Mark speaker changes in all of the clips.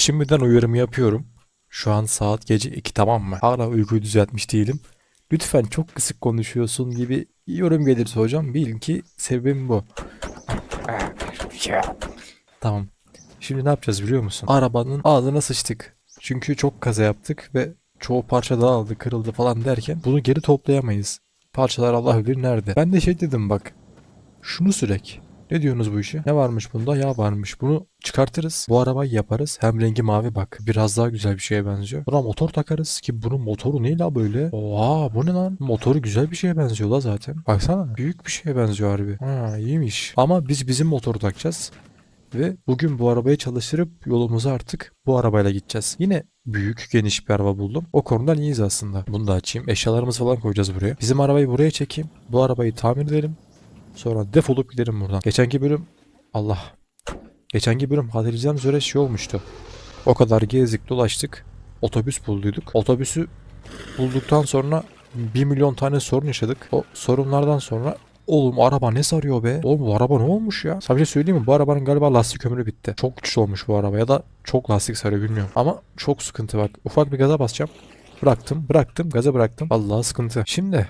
Speaker 1: Şimdiden uyarımı yapıyorum. Şu an saat gece 2 tamam mı? Hala uykuyu düzeltmiş değilim. Lütfen çok kısık konuşuyorsun gibi yorum gelirse hocam bilin ki sebebim bu. Tamam. Şimdi ne yapacağız biliyor musun? Arabanın ağzına sıçtık. Çünkü çok kaza yaptık ve çoğu parça dağıldı, kırıldı falan derken bunu geri toplayamayız. Parçalar Allah bilir nerede. Ben de şey dedim bak. Şunu sürek. Ne diyorsunuz bu işe? Ne varmış bunda? Yağ varmış. Bunu çıkartırız. Bu arabayı yaparız. Hem rengi mavi bak. Biraz daha güzel bir şeye benziyor. Buna motor takarız ki bunun motoru ne la böyle? Oha bu ne lan? Motoru güzel bir şeye benziyor la zaten. Baksana. Büyük bir şeye benziyor harbi. Ha iyiymiş. Ama biz bizim motoru takacağız. Ve bugün bu arabayı çalıştırıp yolumuza artık bu arabayla gideceğiz. Yine büyük, geniş bir araba buldum. O konudan iyiyiz aslında. Bunu da açayım. Eşyalarımızı falan koyacağız buraya. Bizim arabayı buraya çekeyim. Bu arabayı tamir edelim. Sonra defolup gidelim buradan. Geçenki bölüm Allah. Geçenki bölüm hatırlayacağınız üzere şey olmuştu. O kadar gezdik dolaştık. Otobüs bulduyduk. Otobüsü bulduktan sonra 1 milyon tane sorun yaşadık. O sorunlardan sonra Oğlum araba ne sarıyor be? Oğlum bu araba ne olmuş ya? Sana bir şey söyleyeyim mi? Bu arabanın galiba lastik ömrü bitti. Çok güçlü olmuş bu araba ya da çok lastik sarıyor bilmiyorum. Ama çok sıkıntı bak. Ufak bir gaza basacağım. Bıraktım, bıraktım, gaza bıraktım. Allah sıkıntı. Şimdi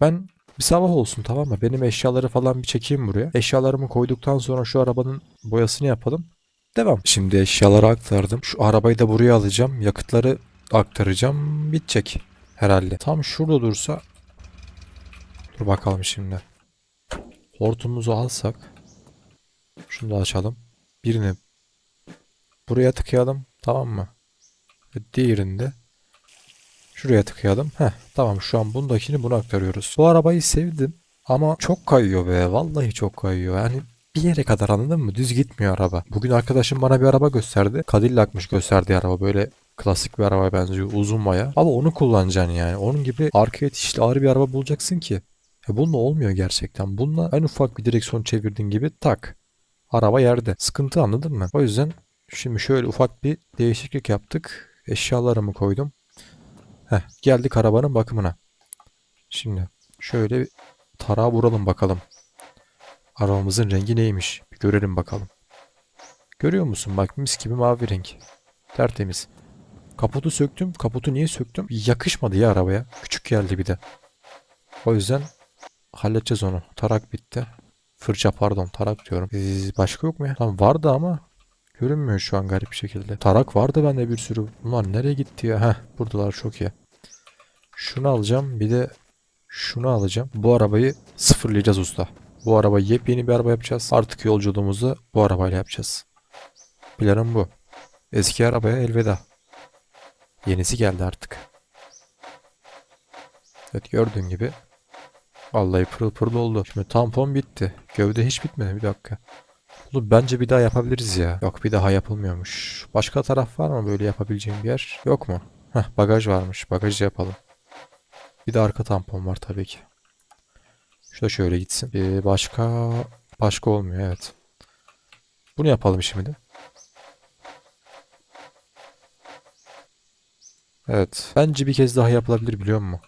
Speaker 1: ben bir sabah olsun tamam mı? Benim eşyaları falan bir çekeyim buraya. Eşyalarımı koyduktan sonra şu arabanın boyasını yapalım. Devam. Şimdi eşyaları aktardım. Şu arabayı da buraya alacağım. Yakıtları aktaracağım. Bitecek herhalde. Tam şurada dursa. Dur bakalım şimdi. Hortumumuzu alsak. Şunu da açalım. Birini buraya tıkayalım. Tamam mı? Ve diğerini de şuraya tıkayalım. Heh, tamam şu an bundakini buna aktarıyoruz. Bu arabayı sevdim ama çok kayıyor be. Vallahi çok kayıyor. Yani bir yere kadar anladın mı? Düz gitmiyor araba. Bugün arkadaşım bana bir araba gösterdi. Cadillac'mış gösterdiği araba. Böyle klasik bir arabaya benziyor. Uzun baya. Ama onu kullanacaksın yani. Onun gibi arka itişli ağır bir araba bulacaksın ki. Ya bununla olmuyor gerçekten. Bununla en ufak bir direksiyon çevirdiğin gibi tak. Araba yerde. Sıkıntı anladın mı? O yüzden şimdi şöyle ufak bir değişiklik yaptık. Eşyalarımı koydum. Heh, geldik arabanın bakımına. Şimdi şöyle bir tarağa vuralım bakalım. Arabamızın rengi neymiş? Bir görelim bakalım. Görüyor musun? Bak mis gibi mavi renk. Tertemiz. Kaputu söktüm. Kaputu niye söktüm? Yakışmadı ya arabaya. Küçük geldi bir de. O yüzden halledeceğiz onu. Tarak bitti. Fırça pardon tarak diyorum. Ee, başka yok mu ya? Tamam vardı ama görünmüyor şu an garip bir şekilde. Tarak vardı bende bir sürü. Bunlar nereye gitti ya? Heh buradalar çok iyi. Şunu alacağım bir de şunu alacağım. Bu arabayı sıfırlayacağız usta. Bu arabayı yepyeni bir araba yapacağız. Artık yolculuğumuzu bu arabayla yapacağız. Planım bu. Eski arabaya elveda. Yenisi geldi artık. Evet gördüğün gibi Vallahi pırıl pırıl oldu. Şimdi tampon bitti. Gövde hiç bitmedi. Bir dakika. Oğlum bence bir daha yapabiliriz ya. Yok bir daha yapılmıyormuş. Başka taraf var mı böyle yapabileceğim bir yer? Yok mu? Heh bagaj varmış. Bagajı yapalım. Bir de arka tampon var tabii ki. Şu da şöyle gitsin. Ee, başka başka olmuyor evet. Bunu yapalım şimdi. Evet. Bence bir kez daha yapılabilir biliyor musun?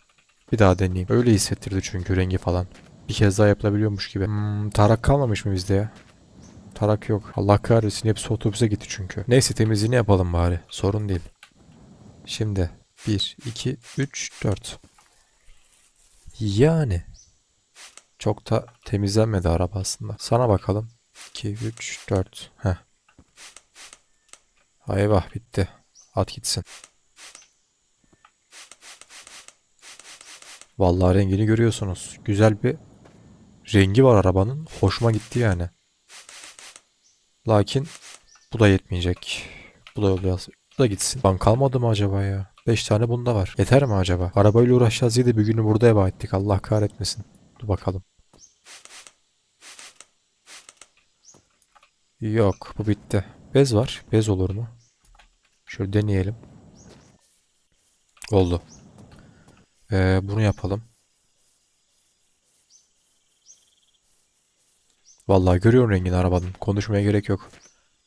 Speaker 1: Bir daha deneyeyim. Öyle hissettirdi çünkü rengi falan. Bir kez daha yapılabiliyormuş gibi. Hmm, tarak kalmamış mı bizde ya? Tarak yok. Allah kahretsin hepsi otobüse gitti çünkü. Neyse temizliğini yapalım bari. Sorun değil. Şimdi 1, 2, 3, 4. Yani. Çok da temizlenmedi araba aslında. Sana bakalım. 2, 3, 4. Heh. Eyvah bitti. At gitsin. Vallahi rengini görüyorsunuz. Güzel bir rengi var arabanın. Hoşuma gitti yani. Lakin bu da yetmeyecek. Bu da yollayaz. Bu da gitsin. Lan kalmadı mı acaba ya? 5 tane bunda var. Yeter mi acaba? Arabayla uğraşacağız diye de bir günü burada heba ettik. Allah kahretmesin. Dur bakalım. Yok bu bitti. Bez var. Bez olur mu? Şöyle deneyelim. Oldu. Ee, bunu yapalım. Vallahi görüyorum rengini arabanın. Konuşmaya gerek yok.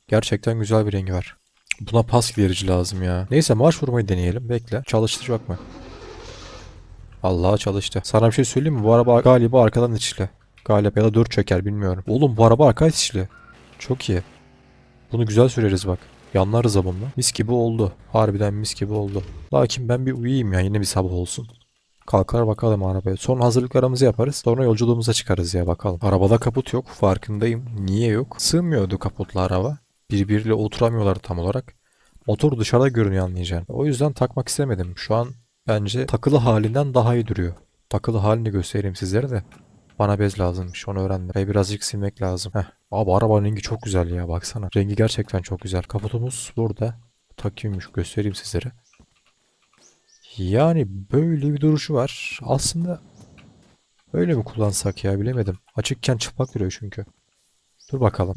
Speaker 1: Gerçekten güzel bir rengi var. Buna pas giderici lazım ya. Neyse marş vurmayı deneyelim. Bekle. Çalıştıracak mı? Allah çalıştı. Sana bir şey söyleyeyim mi? Bu araba galiba arkadan içli. Galiba ya da dört çeker bilmiyorum. Oğlum bu araba arka içli. Çok iyi. Bunu güzel süreriz bak. Yanlarız bununla. Mis gibi oldu. Harbiden mis gibi oldu. Lakin ben bir uyuyayım ya yine bir sabah olsun. Kalkar bakalım arabaya. Son hazırlıklarımızı yaparız. Sonra yolculuğumuza çıkarız ya bakalım. Arabada kaput yok. Farkındayım. Niye yok? Sığmıyordu kaputla araba. Birbiriyle oturamıyorlar tam olarak. Motor dışarıda görünüyor anlayacağın. O yüzden takmak istemedim. Şu an bence takılı halinden daha iyi duruyor. Takılı halini göstereyim sizlere de. Bana bez lazımmış onu öğrendim. Ve birazcık silmek lazım. Heh. Abi arabanın rengi çok güzel ya baksana. Rengi gerçekten çok güzel. Kaputumuz burada. Takıyormuş göstereyim sizlere. Yani böyle bir duruşu var. Aslında böyle mi kullansak ya bilemedim. Açıkken çıplak duruyor çünkü. Dur bakalım.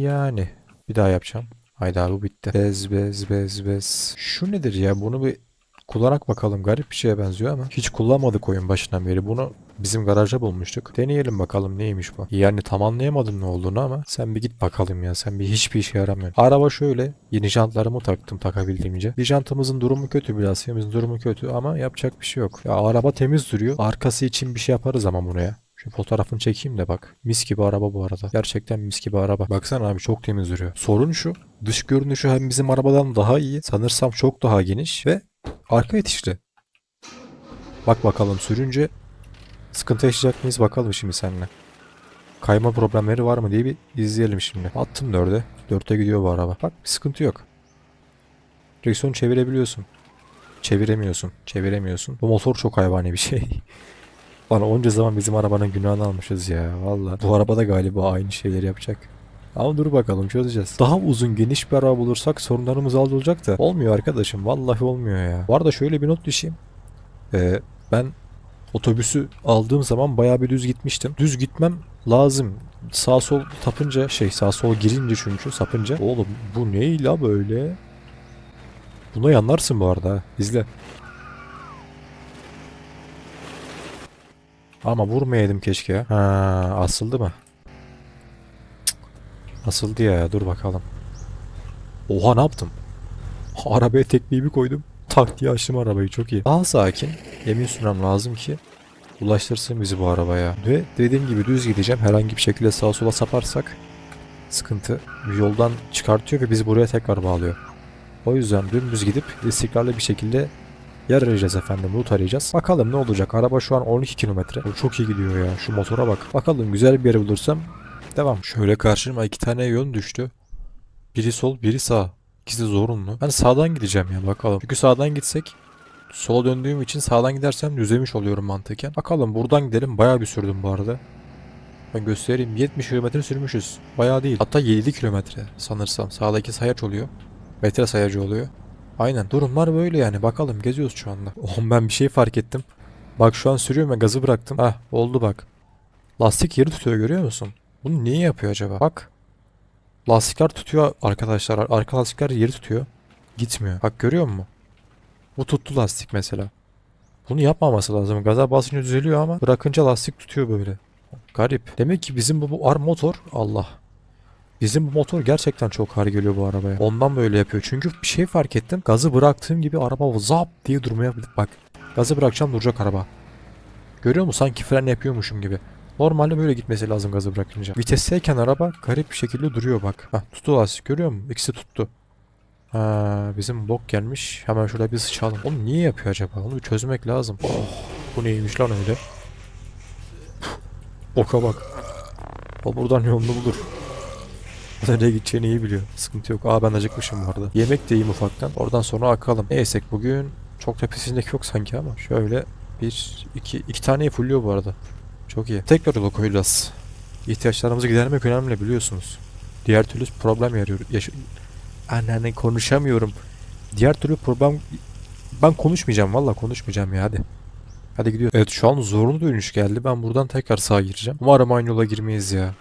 Speaker 1: Yani bir daha yapacağım. Hayda bu bitti. Bez bez bez bez. Şu nedir ya? Bunu bir kullanak bakalım. Garip bir şeye benziyor ama hiç kullanmadık oyun başından beri. Bunu bizim garajda bulmuştuk. Deneyelim bakalım neymiş bu. Yani tam anlayamadım ne olduğunu ama sen bir git bakalım ya. Sen bir hiçbir işe yaramıyorsun. Araba şöyle. Yeni jantlarımı taktım takabildiğimce. Bir jantımızın durumu kötü biraz. Lastiğimizin durumu kötü ama yapacak bir şey yok. Ya araba temiz duruyor. Arkası için bir şey yaparız ama bunu ya. Şu fotoğrafını çekeyim de bak. Mis gibi araba bu arada. Gerçekten mis gibi araba. Baksana abi çok temiz duruyor. Sorun şu. Dış görünüşü hem bizim arabadan daha iyi. Sanırsam çok daha geniş ve arka itişli. Bak bakalım sürünce sıkıntı yaşayacak mıyız bakalım şimdi seninle. Kayma problemleri var mı diye bir izleyelim şimdi. Attım 4'e. 4'e gidiyor bu araba. Bak bir sıkıntı yok. Direksiyonu çevirebiliyorsun. Çeviremiyorsun. Çeviremiyorsun. Bu motor çok hayvani bir şey. Lan onca zaman bizim arabanın günahını almışız ya valla. Bu araba da galiba aynı şeyleri yapacak. Ama dur bakalım çözeceğiz. Daha uzun geniş bir araba bulursak sorunlarımız olacak da. Olmuyor arkadaşım vallahi olmuyor ya. Bu arada şöyle bir not düşeyim. Ee, ben otobüsü aldığım zaman bayağı bir düz gitmiştim. Düz gitmem lazım. Sağ sol tapınca şey sağ sol girince çünkü sapınca. Oğlum bu ne la böyle? Buna yanlarsın bu arada. İzle. Ama vurmayaydım keşke ya. Ha, asıldı mı? Cık, Asıldı ya. Dur bakalım. Oha ne yaptım? Arabaya tekneyi bir koydum. Tak diye açtım arabayı çok iyi. Daha sakin. Emin sürmem lazım ki ulaştırsın bizi bu arabaya. Ve dediğim gibi düz gideceğim. Herhangi bir şekilde sağa sola saparsak sıkıntı yoldan çıkartıyor ve bizi buraya tekrar bağlıyor. O yüzden dümdüz gidip istikrarlı bir şekilde Yer arayacağız efendim, loot arayacağız. Bakalım ne olacak. Araba şu an 12 kilometre. Çok iyi gidiyor ya. Şu motora bak. Bakalım güzel bir yer bulursam devam. Şöyle karşıma iki tane yön düştü. Biri sol, biri sağ. İkisi zorunlu. Ben sağdan gideceğim ya bakalım. Çünkü sağdan gitsek sola döndüğüm için sağdan gidersem düzemiş oluyorum mantıken. Bakalım buradan gidelim. Bayağı bir sürdüm bu arada. Ben göstereyim. 70 kilometre sürmüşüz. Bayağı değil. Hatta 7 kilometre sanırsam. Sağdaki sayaç oluyor. Metre sayacı oluyor. Aynen durumlar böyle yani bakalım geziyoruz şu anda. Oğlum ben bir şey fark ettim. Bak şu an sürüyorum ve gazı bıraktım. Hah oldu bak. Lastik yeri tutuyor görüyor musun? Bunu niye yapıyor acaba? Bak. Lastikler tutuyor arkadaşlar. Arka lastikler yeri tutuyor. Gitmiyor. Bak görüyor musun? Bu tuttu lastik mesela. Bunu yapmaması lazım. Gaza basınca düzeliyor ama bırakınca lastik tutuyor böyle. Garip. Demek ki bizim bu, bu ar motor Allah. Bizim bu motor gerçekten çok ağır geliyor bu arabaya. Ondan böyle yapıyor. Çünkü bir şey fark ettim. Gazı bıraktığım gibi araba zap diye durmaya bak. Gazı bırakacağım duracak araba. Görüyor musun? Sanki fren yapıyormuşum gibi. Normalde böyle gitmesi lazım gazı bırakınca. Vitesteyken araba garip bir şekilde duruyor bak. Hah tuttu lastik görüyor musun? İkisi tuttu. Ha, bizim blok gelmiş. Hemen şurada bir sıçalım. Oğlum niye yapıyor acaba? Onu bir çözmek lazım. Oh, bu neymiş lan öyle? Oka bak. O buradan yolunu bulur. Nereye gideceğini iyi biliyor. Sıkıntı yok. Aa ben acıkmışım bu arada. Yemek de yiyeyim ufaktan. Oradan sonra akalım. Ne yesek bugün? Çok da pesindeki yok sanki ama. Şöyle bir, iki, iki taneyi fulluyor bu arada. Çok iyi. Tekrar yola koyacağız. İhtiyaçlarımızı gidermek önemli biliyorsunuz. Diğer türlü problem yarıyor. Yaş Anneanne konuşamıyorum. Diğer türlü problem... Ben konuşmayacağım valla konuşmayacağım ya hadi. Hadi gidiyoruz. Evet şu an zorunlu dönüş geldi. Ben buradan tekrar sağa gireceğim. Umarım aynı yola girmeyiz ya.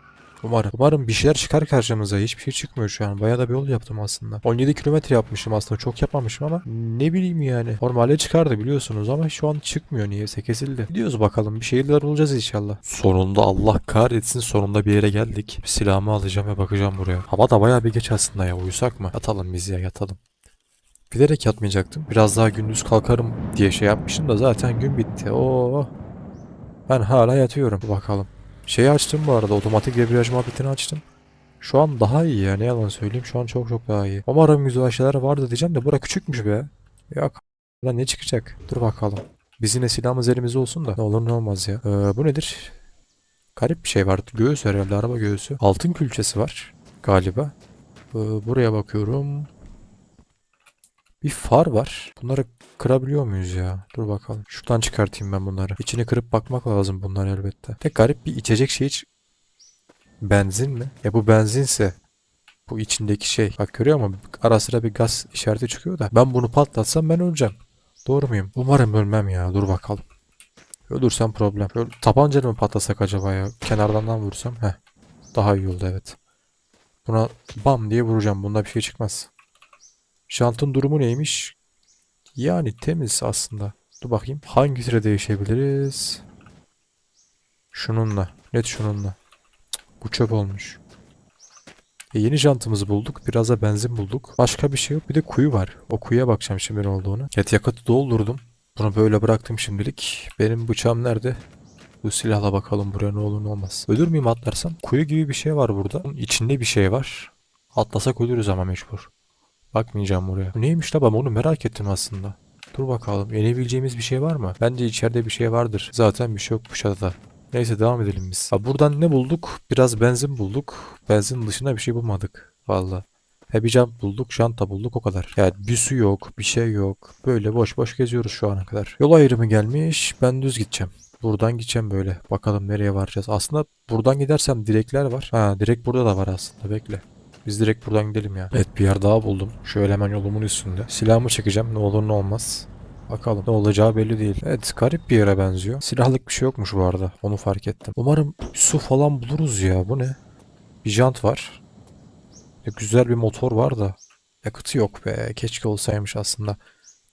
Speaker 1: Umarım. Umarım bir şeyler çıkar karşımıza. Hiçbir şey çıkmıyor şu an. Bayağı da bir yol yaptım aslında. 17 kilometre yapmışım aslında. Çok yapmamışım ama ne bileyim yani. Normalde çıkardı biliyorsunuz ama şu an çıkmıyor. Niyeyse kesildi. Gidiyoruz bakalım. Bir şeyler bulacağız inşallah. Sonunda Allah kahretsin sonunda bir yere geldik. Silahımı alacağım ve bakacağım buraya. Hava da bayağı bir geç aslında ya. Uyusak mı? Yatalım biz ya yatalım. Bilerek yatmayacaktım. Biraz daha gündüz kalkarım diye şey yapmışım da zaten gün bitti. Oo. Ben hala yatıyorum. Bakalım. Şeyi açtım bu arada. Otomatik debriyaj muhabbetini açtım. Şu an daha iyi ya ne yalan söyleyeyim şu an çok çok daha iyi. Umarım güzel şeyler vardı diyeceğim de bura küçükmüş be. Yok. Lan ne çıkacak? Dur bakalım. Bizim de silahımız elimizde olsun da ne olur ne olmaz ya. Ee, bu nedir? Garip bir şey var. Göğüs herhalde araba göğüsü. Altın külçesi var galiba. Ee, buraya bakıyorum. Bir far var. Bunları kırabiliyor muyuz ya? Dur bakalım. Şuradan çıkartayım ben bunları. İçini kırıp bakmak lazım bunlar elbette. Tek garip bir içecek şey hiç... Benzin mi? Ya bu benzinse bu içindeki şey. Bak görüyor musun? Ara sıra bir gaz işareti çıkıyor da. Ben bunu patlatsam ben öleceğim. Doğru muyum? Umarım ölmem ya. Dur bakalım. Ölürsem problem. Şöyle tabancayla mı patlasak acaba ya? Kenardan vursam. Heh. Daha iyi oldu evet. Buna bam diye vuracağım. Bunda bir şey çıkmaz. Jantın durumu neymiş? Yani temiz aslında. Dur bakayım. Hangisiyle değişebiliriz? Şununla. Net şununla. Bu çöp olmuş. E yeni jantımızı bulduk. Biraz da benzin bulduk. Başka bir şey yok. Bir de kuyu var. O kuyuya bakacağım şimdi ne olduğunu. Evet yakıtı doldurdum. Bunu böyle bıraktım şimdilik. Benim bıçağım nerede? Bu silahla bakalım buraya ne olur ne olmaz. Ölür müyüm atlarsam? Kuyu gibi bir şey var burada. Bunun içinde bir şey var. Atlasak ölürüz ama mecbur. Bakmayacağım buraya. Bu neymiş la onu merak ettim aslında. Dur bakalım yenebileceğimiz bir şey var mı? Bence içeride bir şey vardır. Zaten bir şey yokmuş adada. Neyse devam edelim biz. Ha, buradan ne bulduk? Biraz benzin bulduk. Benzin dışında bir şey bulmadık. Valla. He bir jant bulduk, janta bulduk o kadar. Yani bir su yok, bir şey yok. Böyle boş boş geziyoruz şu ana kadar. Yol ayrımı gelmiş. Ben düz gideceğim. Buradan gideceğim böyle. Bakalım nereye varacağız. Aslında buradan gidersem direkler var. Ha direkt burada da var aslında. Bekle. Biz direkt buradan gidelim ya. Evet bir yer daha buldum. Şöyle hemen yolumun üstünde. Silahımı çekeceğim. Ne olur ne olmaz. Bakalım ne olacağı belli değil. Evet garip bir yere benziyor. Silahlık bir şey yokmuş bu arada. Onu fark ettim. Umarım su falan buluruz ya. Bu ne? Bir jant var. Ya güzel bir motor var da. Yakıtı yok be. Keşke olsaymış aslında.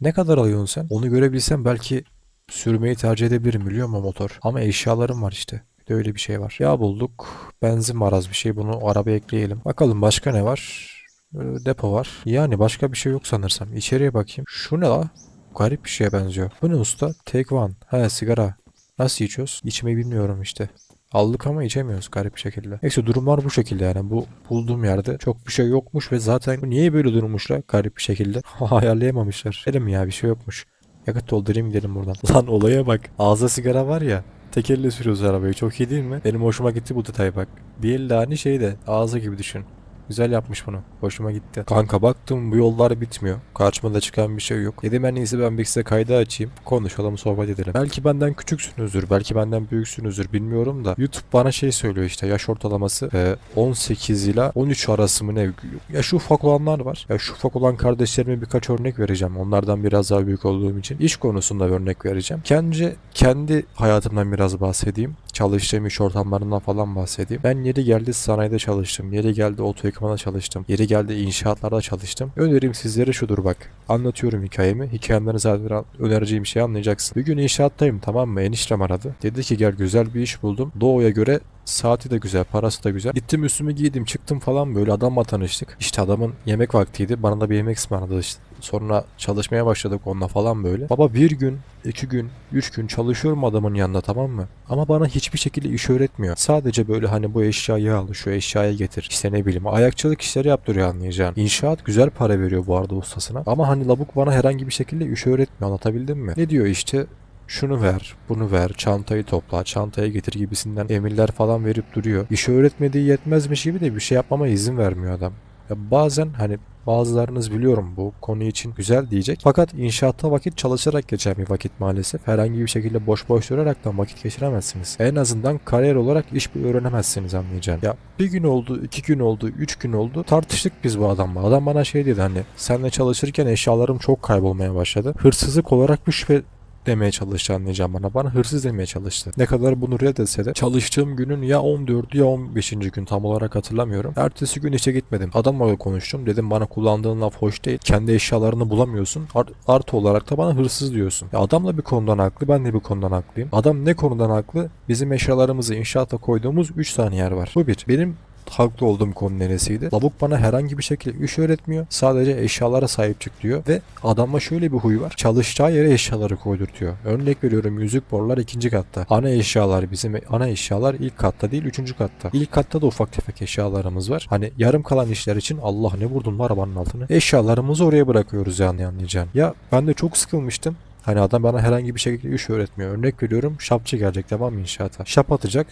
Speaker 1: Ne kadar alıyorsun sen? Onu görebilsem belki sürmeyi tercih edebilirim biliyor musun motor? Ama eşyalarım var işte. De öyle bir şey var. Yağ bulduk. Benzin var az bir şey. Bunu arabaya ekleyelim. Bakalım başka ne var? Ee, depo var. Yani başka bir şey yok sanırsam. İçeriye bakayım. Şu ne la? Garip bir şeye benziyor. Bu ne usta? One. He sigara. Nasıl içiyoruz? İçmeyi bilmiyorum işte. Aldık ama içemiyoruz garip bir şekilde. Neyse durumlar bu şekilde yani. Bu bulduğum yerde çok bir şey yokmuş ve zaten niye böyle durmuşlar garip bir şekilde? Ayarlayamamışlar. Dedim ya bir şey yokmuş. Yakıt doldurayım gidelim buradan. Lan olaya bak. Ağza sigara var ya. Tek elle sürüyoruz arabayı. Çok iyi değil mi? Benim hoşuma gitti bu detay bak. Bir elle hani şey de ağza gibi düşün. Güzel yapmış bunu. Hoşuma gitti. Kanka baktım bu yollar bitmiyor. Karşıma da çıkan bir şey yok. Dedim en iyisi ben bir size kaydı açayım. Konuşalım sohbet edelim. Belki benden küçüksünüzdür. Belki benden büyüksünüzdür. Bilmiyorum da. YouTube bana şey söylüyor işte. Yaş ortalaması e, 18 ile 13 arası mı ne? Yaşı ufak olanlar var. Yaş ufak olan kardeşlerime birkaç örnek vereceğim. Onlardan biraz daha büyük olduğum için. İş konusunda bir örnek vereceğim. Kendi, kendi hayatımdan biraz bahsedeyim çalıştığım iş ortamlarından falan bahsedeyim. Ben yeri geldi sanayide çalıştım. Yeri geldi oto yıkamada çalıştım. Yeri geldi inşaatlarda çalıştım. Önerim sizlere şudur bak. Anlatıyorum hikayemi. Hikayemden zaten önereceğim şeyi anlayacaksın. Bir gün inşaattayım tamam mı? Eniştem aradı. Dedi ki gel güzel bir iş buldum. Doğu'ya göre Saati de güzel, parası da güzel. Gittim üstümü giydim, çıktım falan böyle adamla tanıştık. İşte adamın yemek vaktiydi. Bana da bir yemek ısmarladı işte. Sonra çalışmaya başladık onunla falan böyle. Baba bir gün, iki gün, üç gün çalışıyorum adamın yanında tamam mı? Ama bana hiçbir şekilde iş öğretmiyor. Sadece böyle hani bu eşyayı al, şu eşyaya getir. İşte ne bileyim ayakçılık işleri yaptırıyor anlayacağın. İnşaat güzel para veriyor bu arada ustasına. Ama hani lavuk bana herhangi bir şekilde iş öğretmiyor anlatabildim mi? Ne diyor işte şunu ver, bunu ver, çantayı topla, çantaya getir gibisinden emirler falan verip duruyor. İşi öğretmediği yetmezmiş gibi de bir şey yapmama izin vermiyor adam. Ya bazen hani bazılarınız biliyorum bu konu için güzel diyecek. Fakat inşaatta vakit çalışarak geçen bir vakit maalesef. Herhangi bir şekilde boş boş duraraktan vakit geçiremezsiniz. En azından kariyer olarak iş bir öğrenemezsiniz anlayacağım. Ya bir gün oldu, iki gün oldu, üç gün oldu. Tartıştık biz bu adamla. Adam bana şey dedi hani senle çalışırken eşyalarım çok kaybolmaya başladı. Hırsızlık olarak bir şüphe demeye çalıştı anlayacağım bana. Bana hırsız demeye çalıştı. Ne kadar bunu reddetse de çalıştığım günün ya 14 ya 15. gün tam olarak hatırlamıyorum. Ertesi gün işe gitmedim. Adamla konuştum. Dedim bana kullandığın laf hoş değil. Kendi eşyalarını bulamıyorsun. Art, artı olarak da bana hırsız diyorsun. Ya adamla bir konudan haklı. Ben de bir konudan haklıyım. Adam ne konudan haklı? Bizim eşyalarımızı inşaata koyduğumuz 3 tane yer var. Bu bir. Benim haklı olduğum konu neresiydi? Lavuk bana herhangi bir şekilde iş öğretmiyor. Sadece eşyalara sahip çık diyor. Ve adamda şöyle bir huy var. Çalışacağı yere eşyaları koydurtuyor. Örnek veriyorum yüzük borular ikinci katta. Ana eşyalar bizim ana eşyalar ilk katta değil üçüncü katta. İlk katta da ufak tefek eşyalarımız var. Hani yarım kalan işler için Allah ne vurdun mu arabanın altını. Eşyalarımızı oraya bırakıyoruz yani anlayacağın. Ya ben de çok sıkılmıştım. Hani adam bana herhangi bir şekilde iş öğretmiyor. Örnek veriyorum şapçı gelecek tamam mı inşaata. Şap atacak.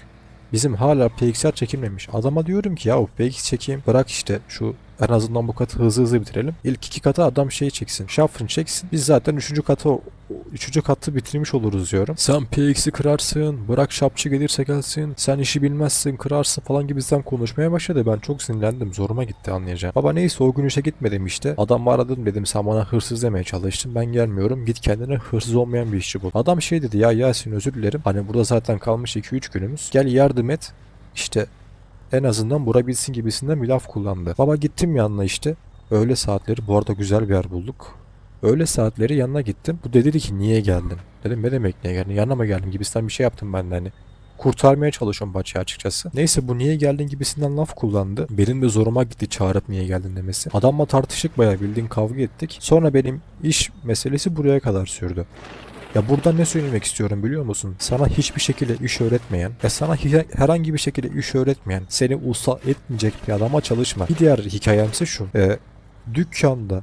Speaker 1: Bizim hala PXR çekilmemiş. Adama diyorum ki ya o PX çekeyim. Bırak işte şu en azından bu katı hızlı hızlı bitirelim. İlk iki katı adam şey çeksin. Şafrın çeksin. Biz zaten üçüncü katı o- üçüncü katı bitirmiş oluruz diyorum. Sen PX'i kırarsın. Bırak şapçı gelirse gelsin. Sen işi bilmezsin kırarsın falan gibisinden konuşmaya başladı. Ben çok sinirlendim. Zoruma gitti anlayacağım. Baba neyse o gün işe gitmedim işte. Adamı aradım dedim sen bana hırsız demeye çalıştın. Ben gelmiyorum. Git kendine hırsız olmayan bir işçi bul. Adam şey dedi ya Yasin özür dilerim. Hani burada zaten kalmış 2-3 günümüz. Gel yardım et. İşte en azından vurabilsin gibisinden bir laf kullandı. Baba gittim yanına işte. Öğle saatleri bu arada güzel bir yer bulduk. Öğle saatleri yanına gittim. Bu dedi ki niye geldin? Dedim ne demek niye geldin? Yanına mı geldin gibisinden bir şey yaptım ben de hani. Kurtarmaya çalışıyorum Baçı açıkçası. Neyse bu niye geldin gibisinden laf kullandı. Benim de zoruma gitti çağırıp niye geldin demesi. Adamla tartıştık bayağı bildiğin kavga ettik. Sonra benim iş meselesi buraya kadar sürdü. Ya burada ne söylemek istiyorum biliyor musun? Sana hiçbir şekilde iş öğretmeyen, ya sana herhangi bir şekilde iş öğretmeyen, seni usta etmeyecek bir adama çalışma. Bir diğer hikayemse şu. E, dükkanda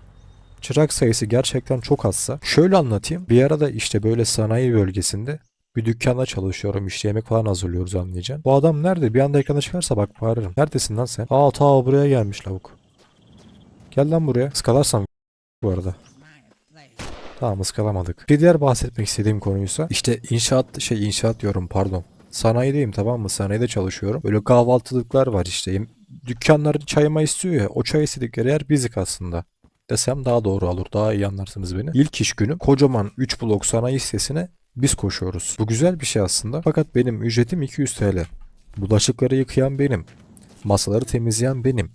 Speaker 1: çırak sayısı gerçekten çok azsa şöyle anlatayım. Bir arada işte böyle sanayi bölgesinde bir dükkanda çalışıyorum. işte yemek falan hazırlıyoruz anlayacaksın. Bu adam nerede? Bir anda ekrana çıkarsa bak bağırırım. Neredesin lan sen? Aa ta buraya gelmiş lavuk. Gel lan buraya. Iskalarsam bu arada. Tamam ıskalamadık. Bir diğer bahsetmek istediğim konuysa işte inşaat şey inşaat diyorum pardon. Sanayideyim tamam mı? Sanayide çalışıyorum. Böyle kahvaltılıklar var işte. Dükkanlar çayıma istiyor ya. O çay istedikleri yer bizik aslında. Desem daha doğru olur. Daha iyi anlarsınız beni. İlk iş günü kocaman 3 blok sanayi sitesine biz koşuyoruz. Bu güzel bir şey aslında. Fakat benim ücretim 200 TL. Bulaşıkları yıkayan benim. Masaları temizleyen benim.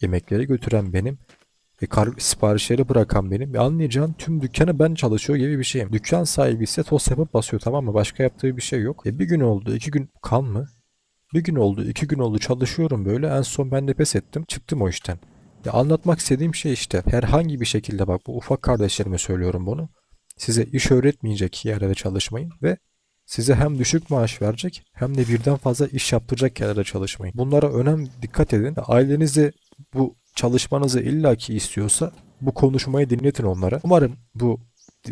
Speaker 1: Yemekleri götüren benim. Ve kar siparişleri bırakan benim. Ya anlayacağın tüm dükkanı ben çalışıyor gibi bir şeyim. Dükkan sahibi ise tost yapıp basıyor tamam mı? Başka yaptığı bir şey yok. E bir gün oldu, iki gün kan mı? Bir gün oldu, iki gün oldu çalışıyorum böyle. En son ben de pes ettim. Çıktım o işten. Ya anlatmak istediğim şey işte herhangi bir şekilde bak bu ufak kardeşlerime söylüyorum bunu. Size iş öğretmeyecek yerlerde çalışmayın ve size hem düşük maaş verecek hem de birden fazla iş yaptıracak yerlerde çalışmayın. Bunlara önem dikkat edin. Aileniz de bu çalışmanızı illaki istiyorsa bu konuşmayı dinletin onlara. Umarım bu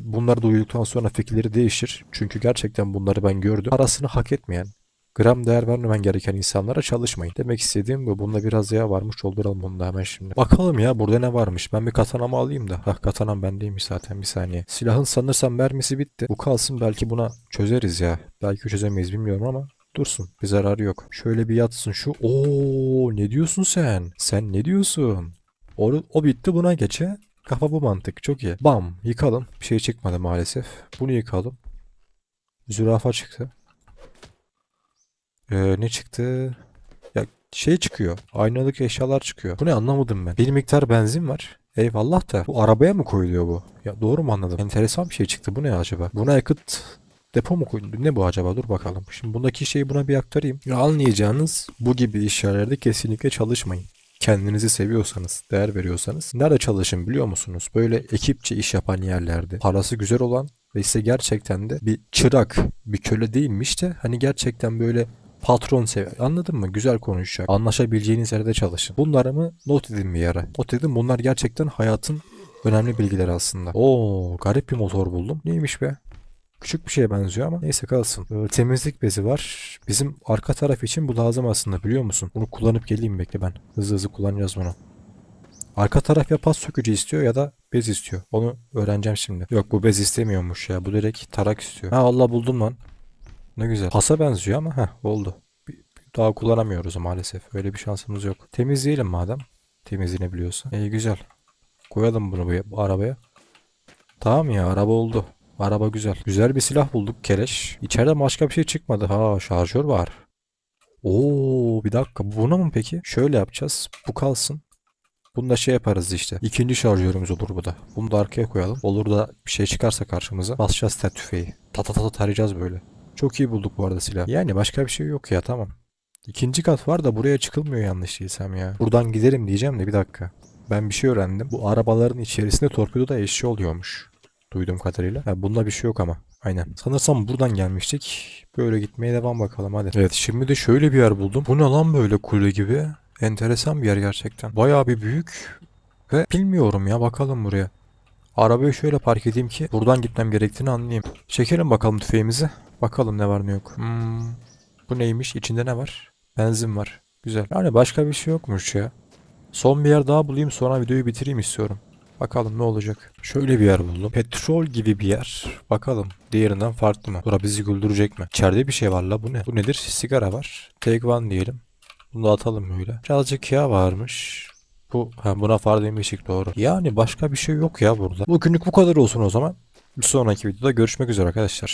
Speaker 1: bunları duyduktan sonra fikirleri değişir. Çünkü gerçekten bunları ben gördüm. Parasını hak etmeyen, gram değer vermemen gereken insanlara çalışmayın. Demek istediğim bu. Bunda biraz ya varmış dolduralım bunu da hemen şimdi. Bakalım ya burada ne varmış. Ben bir katanamı alayım da. Hah katanam bendeymiş zaten bir saniye. Silahın sanırsam mermisi bitti. Bu kalsın belki buna çözeriz ya. Belki çözemeyiz bilmiyorum ama dursun. Bir zararı yok. Şöyle bir yatsın şu. Oo ne diyorsun sen? Sen ne diyorsun? O, o bitti buna geçe. Kafa bu mantık. Çok iyi. Bam yıkalım. Bir şey çıkmadı maalesef. Bunu yıkalım. Zürafa çıktı. Ee, ne çıktı? Ya şey çıkıyor. Aynalık eşyalar çıkıyor. Bu ne anlamadım ben. Bir miktar benzin var. Eyvallah da bu arabaya mı koyuluyor bu? Ya doğru mu anladım? Enteresan bir şey çıktı. Bu ne acaba? Buna yakıt depo mu koyuldu? Ne bu acaba? Dur bakalım. Şimdi bundaki şeyi buna bir aktarayım. Ya anlayacağınız bu gibi iş kesinlikle çalışmayın. Kendinizi seviyorsanız, değer veriyorsanız nerede çalışın biliyor musunuz? Böyle ekipçe iş yapan yerlerde. Parası güzel olan ve ise gerçekten de bir çırak, bir köle değilmiş de hani gerçekten böyle patron sev. Anladın mı? Güzel konuşacak. Anlaşabileceğiniz yerde çalışın. Bunları mı not edin bir yere. Not edin bunlar gerçekten hayatın önemli bilgileri aslında. Oo, garip bir motor buldum. Neymiş be? Küçük bir şeye benziyor ama neyse kalsın. Ee, temizlik bezi var. Bizim arka taraf için bu lazım aslında biliyor musun? Bunu kullanıp geleyim bekle ben. Hızlı hızlı kullanacağız bunu. Arka taraf ya pas sökücü istiyor ya da bez istiyor. Onu öğreneceğim şimdi. Yok bu bez istemiyormuş ya. Bu direkt tarak istiyor. Ha Allah buldum lan. Ne güzel. Pasa benziyor ama heh oldu. Daha kullanamıyoruz maalesef. Öyle bir şansımız yok. Temizleyelim madem. Temizlenebiliyorsa. İyi güzel. Koyalım bunu bu, bu arabaya. Tamam ya araba oldu. Araba güzel. Güzel bir silah bulduk keleş. İçeride başka bir şey çıkmadı. Ha şarjör var. Oo bir dakika. Buna mı peki? Şöyle yapacağız. Bu kalsın. Bunu da şey yaparız işte. İkinci şarjörümüz olur bu da. Bunu da arkaya koyalım. Olur da bir şey çıkarsa karşımıza basacağız ter tüfeği. Ta ta ta ta tarayacağız böyle. Çok iyi bulduk bu arada silah. Yani başka bir şey yok ya tamam. İkinci kat var da buraya çıkılmıyor yanlış değilsem ya. Buradan giderim diyeceğim de bir dakika. Ben bir şey öğrendim. Bu arabaların içerisinde torpido da eşya oluyormuş. Duyduğum kadarıyla. Ha, bunda bir şey yok ama. Aynen. Sanırsam buradan gelmiştik. Böyle gitmeye devam bakalım hadi. Evet şimdi de şöyle bir yer buldum. Bu ne lan böyle kule gibi? Enteresan bir yer gerçekten. Bayağı bir büyük. Ve bilmiyorum ya bakalım buraya. Arabayı şöyle park edeyim ki buradan gitmem gerektiğini anlayayım. Çekelim bakalım tüfeğimizi. Bakalım ne var ne yok. Hmm, bu neymiş? İçinde ne var? Benzin var. Güzel. Yani başka bir şey yokmuş ya. Son bir yer daha bulayım sonra videoyu bitireyim istiyorum. Bakalım ne olacak. Şöyle bir yer buldum. Petrol gibi bir yer. Bakalım diğerinden farklı mı? Bura bizi güldürecek mi? İçeride bir şey var la bu ne? Bu nedir? Sigara var. Take one diyelim. Bunu da atalım böyle. Birazcık yağ varmış. Bu ha, buna far demiştik doğru. Yani başka bir şey yok ya burada. Bugünlük bu kadar olsun o zaman. Bir sonraki videoda görüşmek üzere arkadaşlar.